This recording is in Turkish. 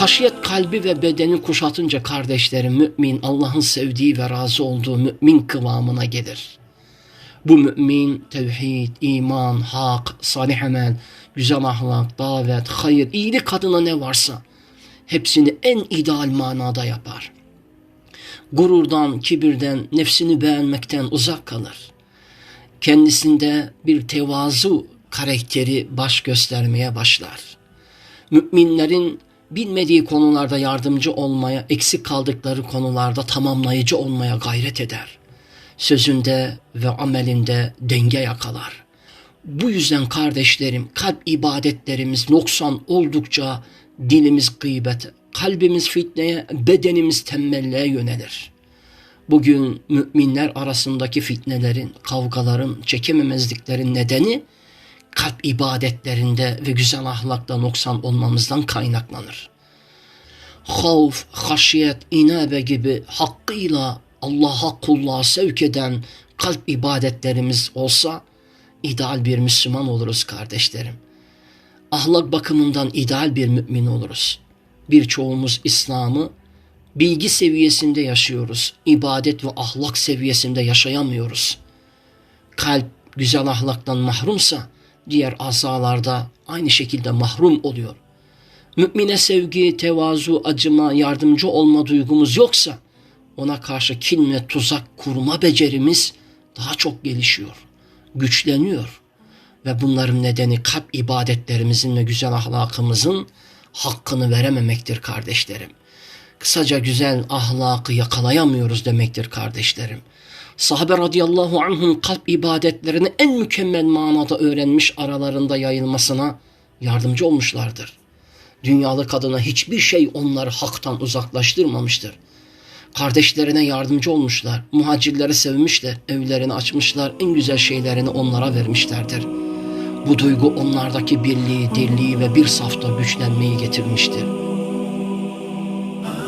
Haşiyet kalbi ve bedeni kuşatınca kardeşlerim mümin Allah'ın sevdiği ve razı olduğu mümin kıvamına gelir. Bu mümin tevhid, iman, hak, salih amel, güzel ahlak, davet, hayır, iyilik adına ne varsa hepsini en ideal manada yapar. Gururdan, kibirden, nefsini beğenmekten uzak kalır. Kendisinde bir tevazu karakteri baş göstermeye başlar. Müminlerin bilmediği konularda yardımcı olmaya, eksik kaldıkları konularda tamamlayıcı olmaya gayret eder. Sözünde ve amelinde denge yakalar. Bu yüzden kardeşlerim kalp ibadetlerimiz noksan oldukça dilimiz gıybete, kalbimiz fitneye, bedenimiz tembelliğe yönelir. Bugün müminler arasındaki fitnelerin, kavgaların, çekememezliklerin nedeni kalp ibadetlerinde ve güzel ahlakta noksan olmamızdan kaynaklanır. Havf, haşiyet, inabe gibi hakkıyla Allah'a kulluğa sevk eden kalp ibadetlerimiz olsa ideal bir Müslüman oluruz kardeşlerim. Ahlak bakımından ideal bir mümin oluruz. Birçoğumuz İslam'ı bilgi seviyesinde yaşıyoruz. İbadet ve ahlak seviyesinde yaşayamıyoruz. Kalp güzel ahlaktan mahrumsa diğer azalarda aynı şekilde mahrum oluyor. Mümine sevgi, tevazu, acıma, yardımcı olma duygumuz yoksa ona karşı kin ve tuzak kurma becerimiz daha çok gelişiyor, güçleniyor. Ve bunların nedeni kalp ibadetlerimizin ve güzel ahlakımızın hakkını verememektir kardeşlerim. Kısaca güzel ahlakı yakalayamıyoruz demektir kardeşlerim. Sahabe radıyallahu anh'ın kalp ibadetlerini en mükemmel manada öğrenmiş aralarında yayılmasına yardımcı olmuşlardır. Dünyalık adına hiçbir şey onları haktan uzaklaştırmamıştır. Kardeşlerine yardımcı olmuşlar, muhacirleri sevmişler, evlerini açmışlar, en güzel şeylerini onlara vermişlerdir. Bu duygu onlardaki birliği, dirliği ve bir safta güçlenmeyi getirmiştir.